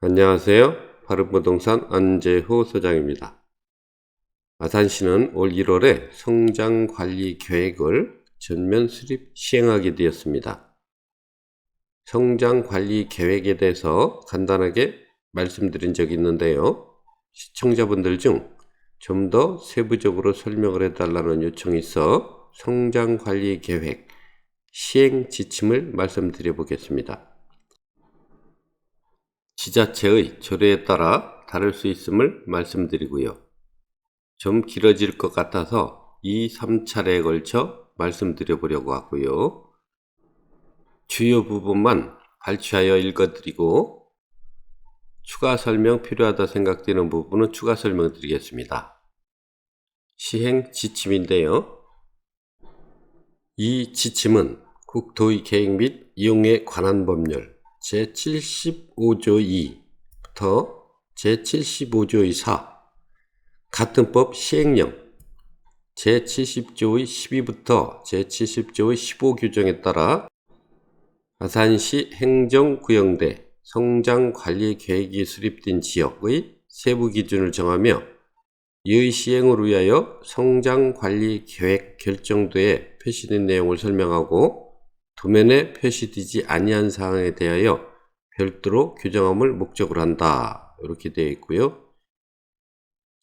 안녕하세요. 바른부동산 안재호 소장입니다. 아산시는 올 1월에 성장관리 계획을 전면 수립 시행하게 되었습니다. 성장관리 계획에 대해서 간단하게 말씀드린 적이 있는데요. 시청자분들 중 좀 더 세부적으로 설명을 해달라는 요청이 있어 성장관리 계획 시행 지침을 말씀드려 보겠습니다. 지자체의 조례에 따라 다를 수 있음을 말씀드리고요. 좀 길어질 것 같아서 2, 3차례에 걸쳐 말씀드려 보려고 하고요. 주요 부분만 발췌하여 읽어드리고 추가 설명 필요하다 생각되는 부분은 추가 설명 드리겠습니다. 시행 지침인데요. 이 지침은 국토의 계획 및 이용에 관한 법률 제75조 2부터 제75조의 4 같은 법 시행령 제70조의 12부터 제70조의 15 규정에 따라 아산시 행정구역대 성장관리계획이 수립된 지역의 세부 기준을 정하며 이의 시행을 위하여 성장관리계획 결정도에 표시된 내용을 설명하고 도면에 표시되지 아니한 사항에 대하여 별도로 규정함을 목적으로 한다. 이렇게 되어 있고요.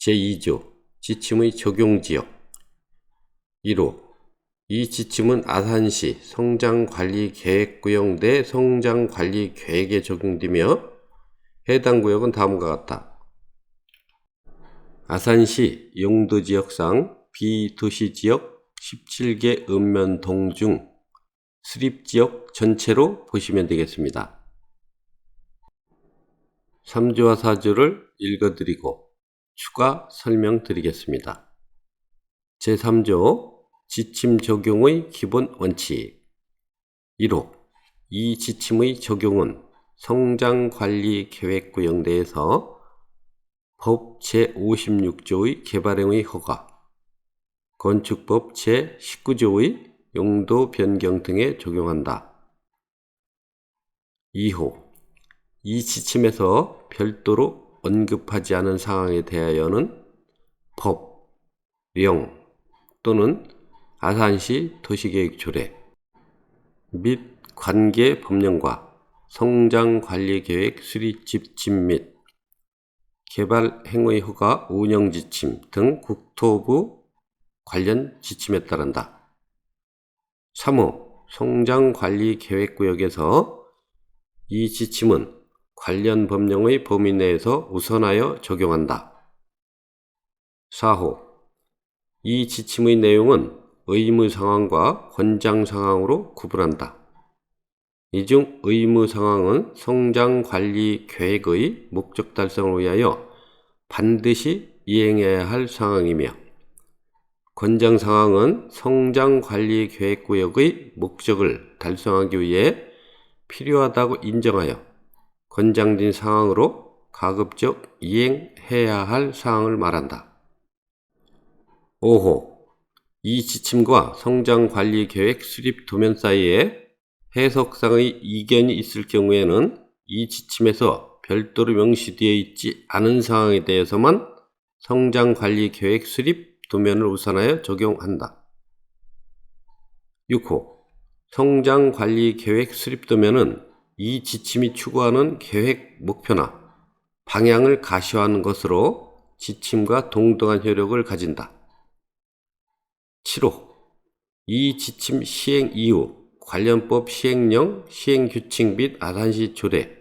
제2조 지침의 적용지역 1호 이 지침은 아산시 성장관리계획구역 내 성장관리계획에 적용되며 해당 구역은 다음과 같다. 아산시 용도지역상 비도시지역 17개 읍면동 중 수립 지역 전체로 보시면 되겠습니다. 3조와 4조를 읽어드리고 추가 설명드리겠습니다. 제3조 지침 적용의 기본 원칙 1호 이 지침의 적용은 성장관리계획구역 내에서 법 제56조의 개발행의 허가, 건축법 제19조의 용도 변경 등에 적용한다. 2호 이 지침에서 별도로 언급하지 않은 사항에 대하여는 법, 령 또는 아산시 도시계획 조례 및 관계 법령과 성장관리계획 수립 지침 및 개발 행위 허가 운영 지침 등 국토부 관련 지침에 따른다. 3호 성장관리계획구역에서 이 지침은 관련 법령의 범위 내에서 우선하여 적용한다. 4호 이 지침의 내용은 의무 상황과 권장 상황으로 구분한다. 이 중 의무 상황은 성장 관리 계획의 목적 달성을 위하여 반드시 이행해야 할 상황이며 권장 상황은 성장 관리 계획 구역의 목적을 달성하기 위해 필요하다고 인정하여 권장된 상황으로 가급적 이행해야 할 사항을 말한다. 5호 이 지침과 성장 관리 계획 수립 도면 사이에 해석상의 이견이 있을 경우에는 이 지침에서 별도로 명시되어 있지 않은 상황에 대해서만 성장 관리 계획 수립 도면을 우선하여 적용한다. 6호 성장관리계획 수립 도면은 이 지침이 추구하는 계획 목표나 방향을 가시화하는 것으로 지침과 동등한 효력을 가진다. 7호 이 지침 시행 이후 관련법 시행령, 시행규칙 및 아산시 조례,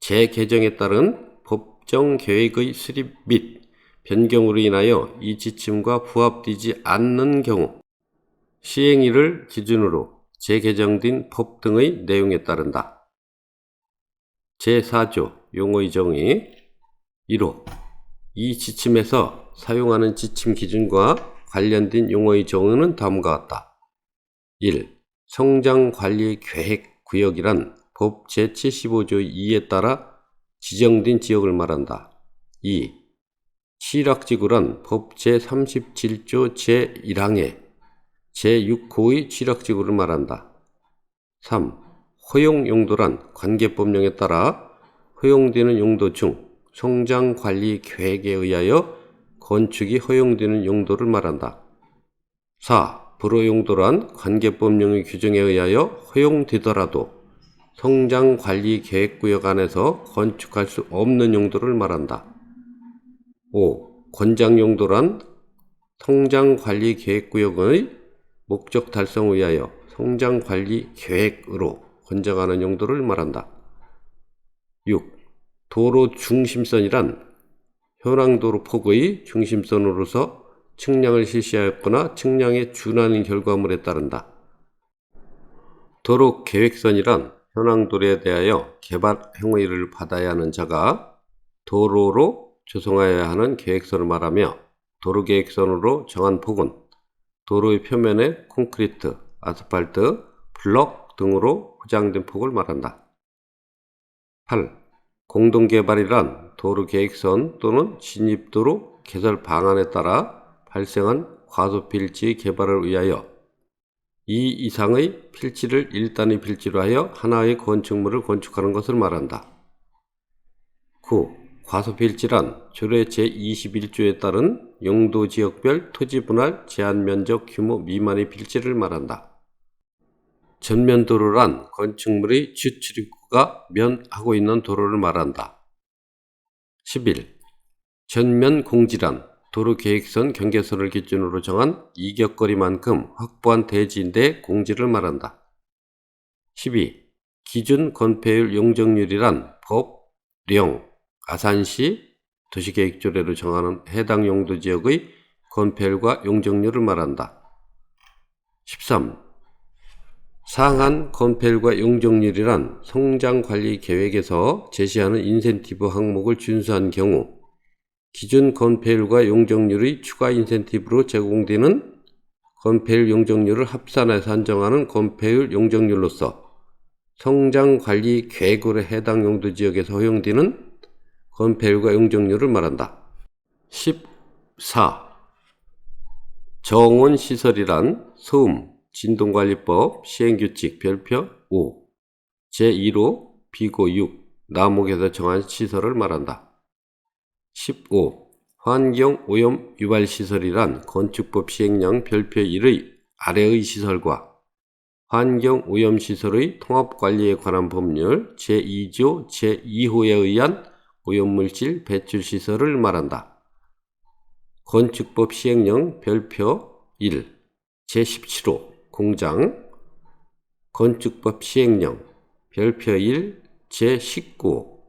재개정에 따른 법정 계획의 수립 및 변경으로 인하여 이 지침과 부합되지 않는 경우 시행일을 기준으로 재개정된 법 등의 내용에 따른다. 제4조 용어의 정의 1호 이 지침에서 사용하는 지침 기준과 관련된 용어의 정의는 다음과 같다. 1. 성장관리 계획 구역이란 법 제75조 2에 따라 지정된 지역을 말한다. 2. 취락지구란 법 제37조 제1항에 제6호의 취락지구를 말한다. 3. 허용 용도란 관계법령에 따라 허용되는 용도 중 성장 관리 계획에 의하여 건축이 허용되는 용도를 말한다. 4. 불허 용도란 관계법령의 규정에 의하여 허용되더라도 성장 관리 계획 구역 안에서 건축할 수 없는 용도를 말한다. 5. 권장 용도란 성장 관리 계획 구역의 목적 달성을 위하여 성장 관리 계획으로 권장하는 용도를 말한다. 6. 도로 중심선이란 현황도로 폭의 중심선으로서 측량을 실시하였거나 측량에 준하는 결과물에 따른다. 도로 계획선이란 현황도로에 대하여 개발 행위를 받아야 하는 자가 도로로 조성하여야 하는 계획선을 말하며 도로 계획선으로 정한 폭은 도로의 표면에 콘크리트, 아스팔트, 블럭 등으로 포장된 폭을 말한다. 8. 공동개발이란 도로 계획선 또는 진입도로 개설 방안에 따라 발생한 과소 필지 개발을 위하여 이 이상의 필지를 일단의 필지로 하여 하나의 건축물을 건축하는 것을 말한다. 9. 과소필지란 조례 제21조에 따른 용도지역별 토지 분할 제한 면적 규모 미만의 필지를 말한다. 전면 도로란 건축물의 주 출입구가 면하고 있는 도로를 말한다. 11. 전면 공지란 도로 계획선 경계선을 기준으로 정한 이격거리만큼 확보한 대지인데 공지를 말한다. 12. 기준 건폐율 용적률이란 법, 령, 아산시 도시계획조례로 정하는 해당 용도 지역의 건폐율과 용적률을 말한다. 13. 상한 건폐율과 용적률이란 성장관리 계획에서 제시하는 인센티브 항목을 준수한 경우 기준 건폐율과 용적률의 추가 인센티브로 제공되는 건폐율 용적률을 합산해서 산정하는 건폐율 용적률로서 성장관리 계획으로 해당 용도 지역에서 허용되는 건폐율과 용적률을 말한다. 14. 정원 시설이란 소음, 진동관리법, 시행규칙, 별표 5, 제2로 비고 6, 나목에서 정한 시설을 말한다. 15. 환경 오염 유발 시설이란 건축법 시행령 별표 1의 아래의 시설과 환경 오염 시설의 통합 관리에 관한 법률 제2조 제2호에 의한 오염물질 배출 시설을 말한다. 건축법 시행령 별표 1 제17호 공장. 건축법 시행령 별표 1 제19호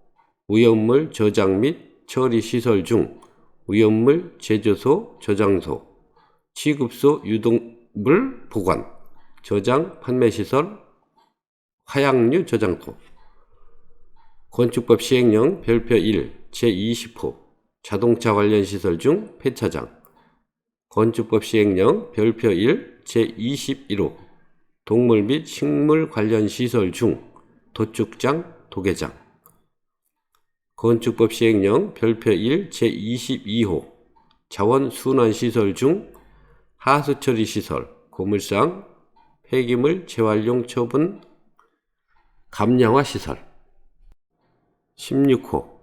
오염물 저장 및 처리 시설 중 오염물 제조소 저장소 취급소 유동물 보관 저장 판매 시설 화약류 저장소 건축법 시행령 별표 1 제20호 자동차 관련 시설 중 폐차장. 건축법 시행령 별표 1 제21호 동물 및 식물 관련 시설 중 도축장, 도계장. 건축법 시행령 별표 1 제22호 자원 순환 시설 중 하수 처리 시설, 고물상, 폐기물 재활용 처분 감량화 시설 16호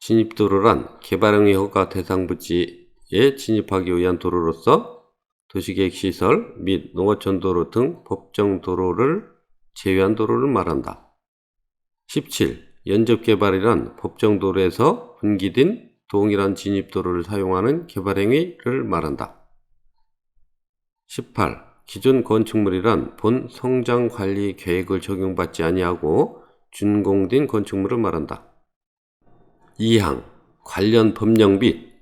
진입도로란 개발행위 허가 대상 부지에 진입하기 위한 도로로서 도시계획시설 및 농어촌도로 등 법정 도로를 제외한 도로를 말한다. 17. 연접개발이란 법정 도로에서 분기된 동일한 진입도로를 사용하는 개발행위를 말한다. 18. 기존 건축물이란 본 성장관리 계획을 적용받지 아니하고 준공된 건축물을 말한다. 2항 관련 법령 및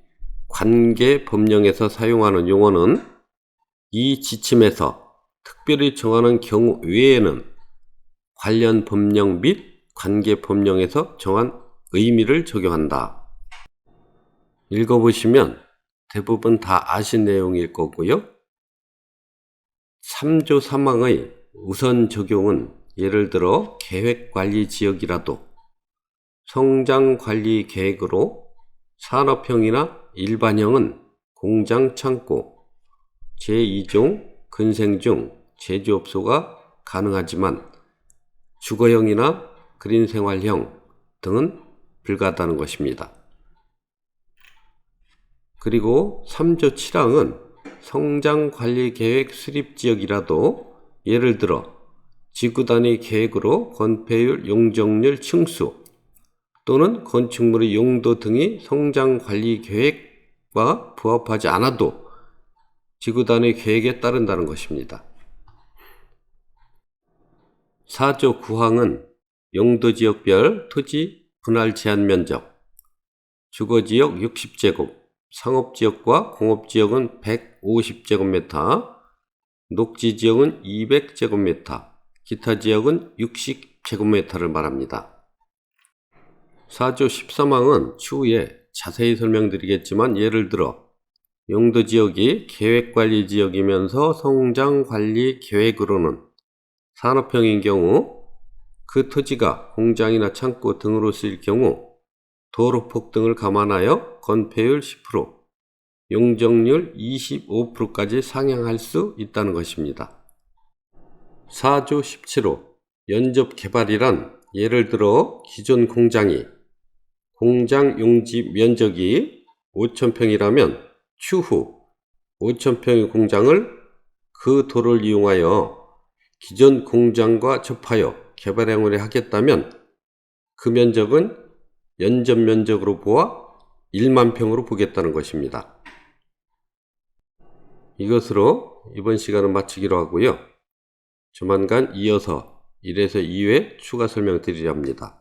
관계 법령에서 사용하는 용어는 이 지침에서 특별히 정하는 경우 외에는 관련 법령 및 관계 법령에서 정한 의미를 적용한다. 읽어보시면 대부분 다 아신 내용일 거고요. 3조 3항의 우선 적용은 예를 들어 계획관리 지역이라도 성장관리 계획으로 산업형이나 일반형은 공장 창고, 제2종 근생 중 제조업소가 가능하지만 주거형이나 그린생활형 등은 불가하다는 것입니다. 그리고 3조 7항은 성장관리계획 수립지역이라도 예를 들어 지구단위 계획으로 건폐율, 용적률 층수 또는 건축물의 용도 등이 성장 관리 계획과 부합하지 않아도 지구단위 계획에 따른다는 것입니다. 4조 9항은 용도 지역별 토지 분할 제한 면적, 주거 지역 60제곱, 상업 지역과 공업 지역은 150제곱미터, 녹지 지역은 200제곱미터, 기타 지역은 60제곱미터를 말합니다. 4조 13항은 추후에 자세히 설명드리겠지만 예를 들어 용도 지역이 계획관리 지역이면서 성장관리 계획으로는 산업형인 경우 그 토지가 공장이나 창고 등으로 쓰일 경우 도로폭 등을 감안하여 건폐율 10%, 용적률 25%까지 상향할 수 있다는 것입니다. 4조 17호 연접 개발이란 예를 들어 기존 공장이 공장 용지 면적이 5천평이라면 추후 5천평의 공장을 그 도를 이용하여 기존 공장과 접하여 개발 행위를 하겠다면 그 면적은 연접 면적으로 보아 1만 평으로 보겠다는 것입니다. 이것으로 이번 시간은 마치기로 하고요. 조만간 이어서 1에서 2회 추가 설명 드리려 합니다.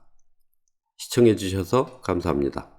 시청해 주셔서 감사합니다.